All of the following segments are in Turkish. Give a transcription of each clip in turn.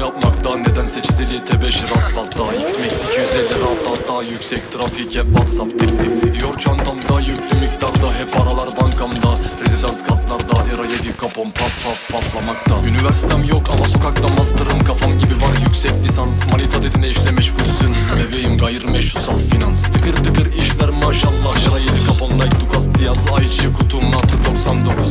yapmakta Nedense çizili tebeşir asfaltta. X-Max 250 rahat hatta Yüksek trafik hep Whatsapp dip dip Diyor çantamda. Yüklü miktarda Hep paralar bankamda. Rezidans katlarda Era 7 kapon paf paf paflamakta Üniversitem yok ama sokakta master'ım Kafam gibi var. Yüksek lisans Manita dedin işle meşgulsün. Bebeğim gayrimeşrusal finans. Tıkır tıkır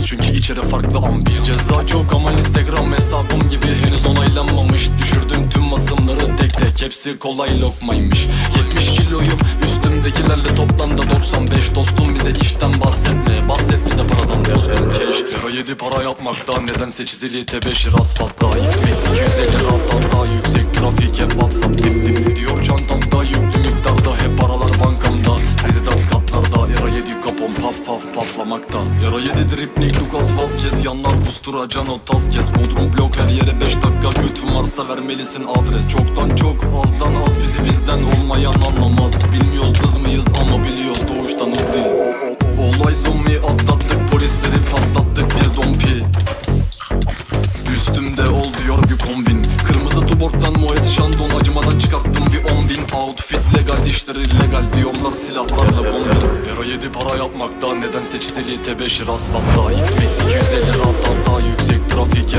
Çünkü içeri farklı ambiyans. Ceza çok ama instagram hesabım gibi Henüz onaylanmamış. Düşürdüm tüm masımları tek tek. Hepsi kolay lokmaymış. 70 kiloyum üstümdekilerle toplamda 95 Dostum. Bize işten bahsetme Bahset bize paradan dostum. Keş Lira 7 para yapmakta Nedense çizili tebeşir asfaltta. X-Max paf paf paflamakta Era 7 dripnik Lucas Vazquez Yanlar kustura Cano tas kes. Bodrum blok her yere 5 dakika. Götün varsa vermelisin adres. Çoktan çok azdan az. Bizi bizden olmayan anlamaz. Bilmiyoruz kız ama biliyoruz doğuştan hızlıyız İşleri illegal diyorlar silahlarla kombin Era 7 para yapmakta Nedense çizili tebeşir asfaltta X-Max 250 rahat hatta Yüksek trafik